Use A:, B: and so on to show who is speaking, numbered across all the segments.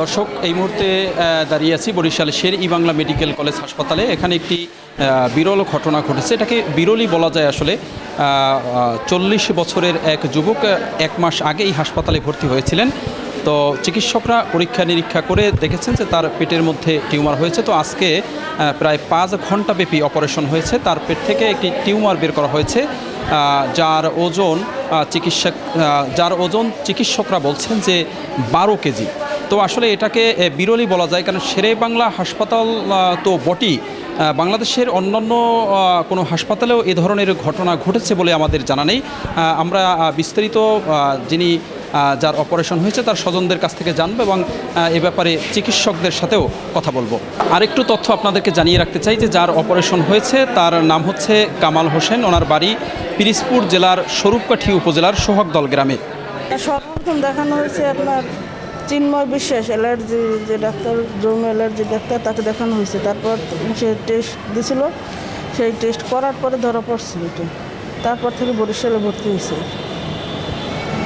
A: দর্শক, এই মুহূর্তে দাঁড়িয়ে আছি বরিশাল শের ই বাংলা মেডিকেল কলেজ হাসপাতালে। এখানে একটি বিরল ঘটনা ঘটেছে। এটাকে বিরলই বলা যায় আসলে। চল্লিশ বছরের এক যুবক এক মাস আগে এই হাসপাতালে ভর্তি হয়েছিলেন। তো চিকিৎসকরা পরীক্ষা নিরীক্ষা করে দেখেছেন যে তার পেটের মধ্যে টিউমার হয়েছে। তো আজকে প্রায় পাঁচ ঘন্টাব্যাপী অপারেশন হয়েছে। তার পেট থেকে একটি টিউমার বের করা হয়েছে। যার ওজন চিকিৎসক যার ওজন চিকিৎসকরা বলছেন যে বারো কেজি। তো আসলে এটাকে বিরলই বলা যায়। কারণ শেরে বাংলা হাসপাতাল তো বটি বাংলাদেশের অন্যান্য কোনো হাসপাতালেও এ ধরনের ঘটনা ঘটেছে বলে আমাদের জানা নেই। আমরা বিস্তারিত যিনি যার অপারেশন হয়েছে তার স্বজনদের কাছ থেকে জানব এবং এ ব্যাপারে চিকিৎসকদের সাথেও কথা বলব। আরেকটু তথ্য আপনাদেরকে জানিয়ে রাখতে চাই যে যার অপারেশন হয়েছে তার নাম হচ্ছে কামাল হোসেন। ওনার বাড়ি পিরিজপুর জেলার স্বরূপকাঠি উপজেলার সোহাগদল গ্রামে।
B: সর্বপ্রথম দেখানো হয়েছে আপনার চিন্ময় বিশ্বাস অ্যালার্জি যে ডাক্তার জৌম অ্যালার্জি ডাক্তার তাকে দেখানো হয়েছে। তারপর সে টেস্ট দিছিল। সেই টেস্ট করার পরে ধরা পড়ছিল এটা তারপর থেকে বরিশালে ভর্তি হয়েছে।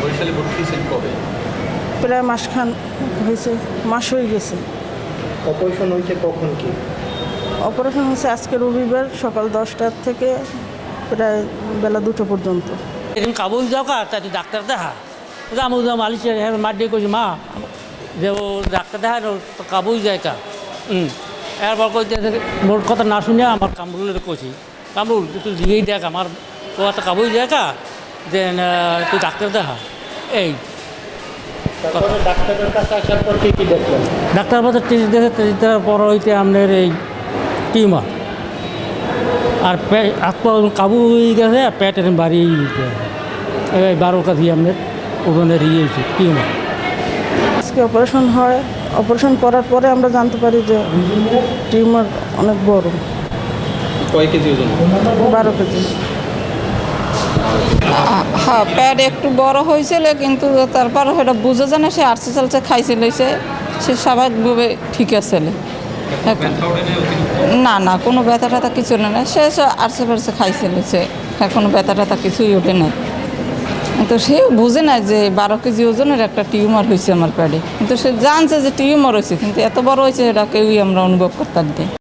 A: বরিশালে ভর্তি হয়েছেন কবে?
B: প্রায় মাসখান হয়েছে মাস হয়ে গেছে।
C: অপারেশন হয়েছে কখন কি?
B: অপারেশন হয়েছে আজকে রবিবার সকাল দশটার থেকে প্রায় বেলা দুটো পর্যন্ত।
D: এরকম কাবুল যাও তাই ডাক্তার দেখা। আমি মালিশ মার দিয়ে কইছি মা যে ও ডাক্তার দেখা তো কাবুল যায় কা? হুম এরপর কইতে মোর কথা না শুনে আমার কামরুলের কইছি কামরুল তুই দিয়েই দেখ আমার তো একটা কাবুল যায় কা? যে তুই ডাক্তার দেখা। এই
C: ডাক্তারের কাছে আসার পর কি কি দেখলেন
D: ডাক্তার বাজার টেস্ট দেখে টেস্ট দেওয়ার পর হইতে আপনার এই টিউমার আর পে আত্মা কাবু হয়ে গেছে আর পেটের বাড়ি এই বারো কাজি আপনার ওখানের ইয়ে হয়েছে টিউমার।
B: আজকে অপারেশন হয় অপারেশন করার পরে আমরা জানতে পারি যে টিউমার অনেক বড়।
A: কয় কেজি ওজন?
B: বারো কেজি।
E: হ্যাঁ প্যাড একটু বড় হয়েছিল কিন্তু তারপর সেটা বুঝে জানে সে আরসে চালছে খাইছিল সে সে স্বাভাবিকভাবে ঠিক আছে এখন না না কোনো ব্যথা ট্যাথা কিছু নেই সে আরসে ফারসে খাইছিল সে। হ্যাঁ কোনো ব্যথা ট্যাথা কিছুই ওঠে নাই। তো সে বুঝে না যে বারো কেজি ওজনের একটা টিউমার হয়েছে আমার প্যাডে কিন্তু সে জানছে যে টিউমার হয়েছে, কিন্তু এত বড় হয়েছে, এটা কেউই আমরা অনুভব করতাম না।